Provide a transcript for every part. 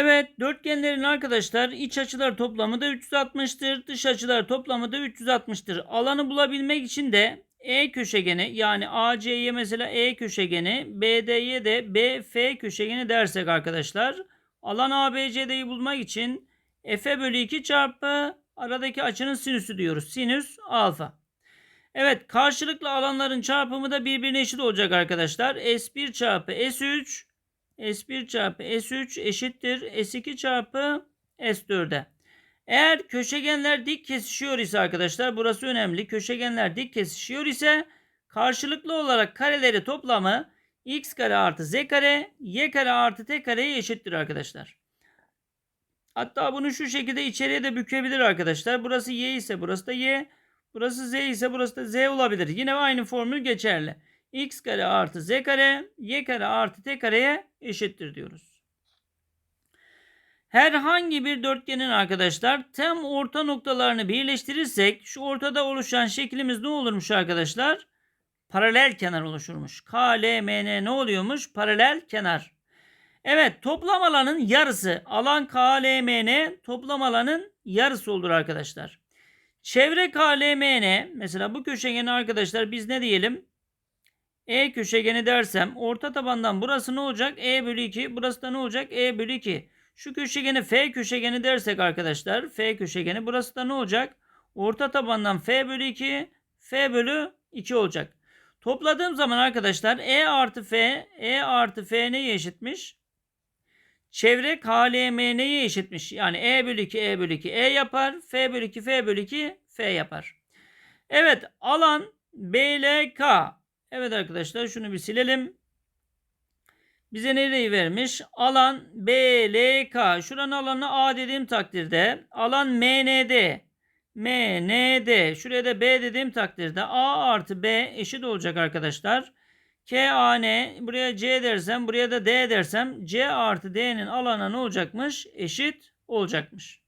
Evet dörtgenlerin arkadaşlar iç açılar toplamı da 360'tır. Dış açılar toplamı da 360'tır. Alanı bulabilmek için de E köşegeni yani AC'ye mesela E köşegeni BD'ye de BF köşegeni dersek arkadaşlar. Alan ABCD'yi bulmak için F bölü 2 çarpı aradaki açının sinüsü diyoruz. Sinüs alfa. Evet karşılıklı alanların çarpımı da birbirine eşit olacak arkadaşlar. S1 çarpı S3 S1 çarpı S3 eşittir S2 çarpı S4'e. Eğer köşegenler dik kesişiyor ise arkadaşlar burası önemli. Köşegenler dik kesişiyor ise karşılıklı olarak kareleri toplamı x kare artı z kare y kare artı t kareye eşittir arkadaşlar. Hatta bunu şu şekilde içeriye de bükebilir arkadaşlar. Burası y ise burası da y. Burası z ise burası da z olabilir. Yine aynı formül geçerli. X kare artı z kare y kare artı t kareye eşittir diyoruz. Herhangi bir dörtgenin arkadaşlar tam orta noktalarını birleştirirsek şu ortada oluşan şeklimiz ne olurmuş arkadaşlar? Paralel kenar oluşurmuş. KLMN ne oluyormuş? Paralel kenar. Evet toplam alanın yarısı. Alan KLMN toplam alanın yarısı olur arkadaşlar. Çevre KLMN mesela bu köşegeni arkadaşlar biz ne diyelim? E köşegeni dersem orta tabandan burası ne olacak? E bölü 2. Burası da ne olacak? E bölü 2. Şu köşegeni F köşegeni dersek arkadaşlar. F köşegeni burası da ne olacak? Orta tabandan F bölü 2. F bölü 2 olacak. Topladığım zaman arkadaşlar E artı F. E artı F neye eşitmiş? Çevre KLMN'ye eşitmiş. Yani E bölü 2 E bölü 2 E yapar. F bölü 2 F bölü 2 F yapar. Evet alan BLK. Evet arkadaşlar şunu bir silelim. Bize nereyi vermiş? Alan BLK. Şuranın alanı A dediğim takdirde alan MND. MND. Şuraya da B dediğim takdirde A artı B eşit olacak arkadaşlar. KAN buraya C dersem buraya da D dersem C artı D'nin alanı ne olacakmış? Eşit olacakmış.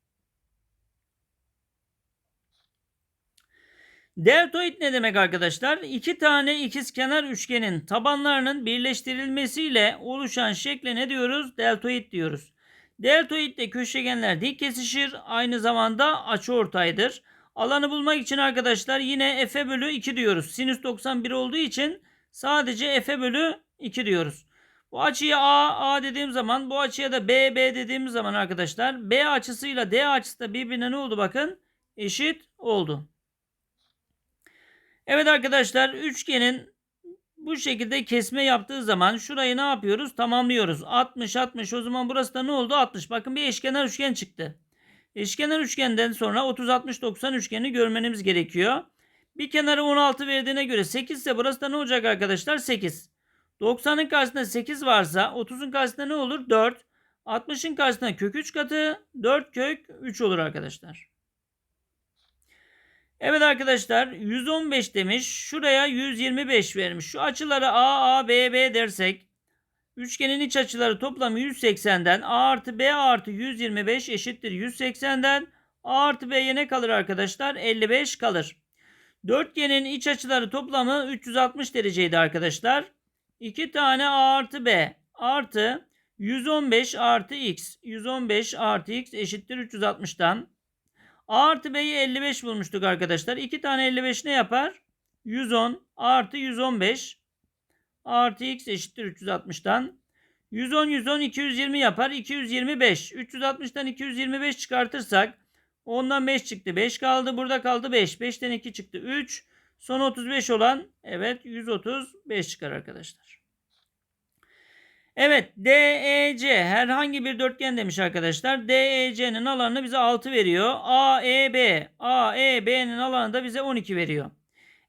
Deltoid ne demek arkadaşlar? İki tane ikizkenar üçgenin tabanlarının birleştirilmesiyle oluşan şekle ne diyoruz? Deltoid diyoruz. Deltoidde köşegenler dik kesişir. Aynı zamanda açıortaydır. Alanı bulmak için arkadaşlar yine f bölü 2 diyoruz. Sinüs 91 olduğu için sadece f bölü 2 diyoruz. Bu açıya A, A dediğim zaman bu açıya da B, B dediğimiz zaman arkadaşlar B açısıyla D açısı da birbirine ne oldu bakın? Eşit oldu. Evet arkadaşlar üçgenin bu şekilde kesme yaptığı zaman şurayı ne yapıyoruz? Tamamlıyoruz. 60 60 o zaman burası da ne oldu? 60. Bakın bir eşkenar üçgen çıktı. Eşkenar üçgenden sonra 30 60 90 üçgeni görmeniz gerekiyor. Bir kenarı 16 verdiğine göre 8 ise burası da ne olacak arkadaşlar? 8. 90'ın karşısında 8 varsa 30'un karşısında ne olur? 4. 60'ın karşısında kök 3 katı 4 kök 3 olur arkadaşlar. Evet arkadaşlar 115 demiş. Şuraya 125 vermiş. Şu açıları A, A, B, B dersek üçgenin iç açıları toplamı 180'den A artı B artı 125 eşittir 180'den A artı B'ye ne kalır arkadaşlar? 55 kalır. Dörtgenin iç açıları toplamı 360 dereceydi arkadaşlar. 2 tane A artı B artı 115 artı X. 115 artı X eşittir 360'tan. A artı B'yi 55 bulmuştuk arkadaşlar. 2 tane 55 ne yapar? 110 artı 115 artı x eşittir 360'tan. 110 110 220 yapar. 225. 360'tan 225 çıkartırsak ondan 5 çıktı. 5 kaldı. Burada kaldı 5. 5'ten 2 çıktı. 3. Son 35 olan evet 135 çıkar arkadaşlar. Evet DEC herhangi bir dörtgen demiş arkadaşlar. DEC'nin alanını bize 6 veriyor. AEB AEB'nin alanı da bize 12 veriyor.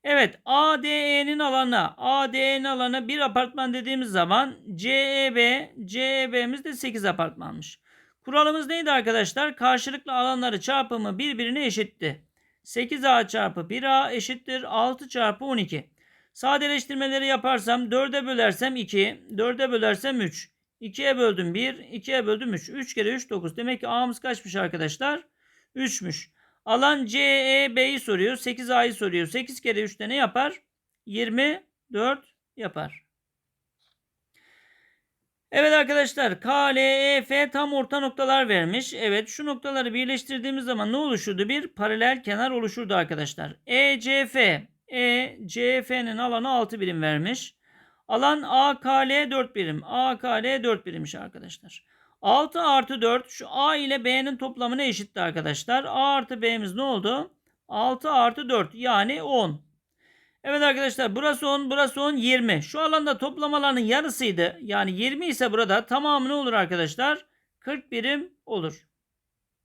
Evet ADE'nin alanı ADE'nin alanı bir apartman dediğimiz zaman CEB CEB'miz de 8 apartmanmış. Kuralımız neydi arkadaşlar? Karşılıklı alanları çarpımı birbirine eşitti. 8A çarpı 1A eşittir 6 çarpı 12. Sadeleştirmeleri yaparsam 4'e bölersem 2, 4'e bölersem 3. 2'ye böldüm 1, 2'ye böldüm 3. 3 kere 3 9. Demek ki A'mız kaçmış arkadaşlar? 3'müş. Alan CEB'yi soruyor. 8A'yı soruyor. 8 kere 3'te ne yapar? 24 yapar. Evet arkadaşlar K, L, E, F tam orta noktalar vermiş. Evet şu noktaları birleştirdiğimiz zaman ne oluşurdu? Bir paralel kenar oluşurdu arkadaşlar. E, C, F. E, C, F'nin alanı 6 birim vermiş. Alan A, K, L 4 birim. A, K, L 4 birimmiş arkadaşlar. 6 artı 4 şu A ile B'nin toplamına eşitti arkadaşlar. A artı B'miz ne oldu? 6 artı 4 yani 10. Evet arkadaşlar burası 10 burası 10 20. Şu alanda toplam alanın yarısıydı. Yani 20 ise burada tamamı ne olur arkadaşlar? 40 birim olur.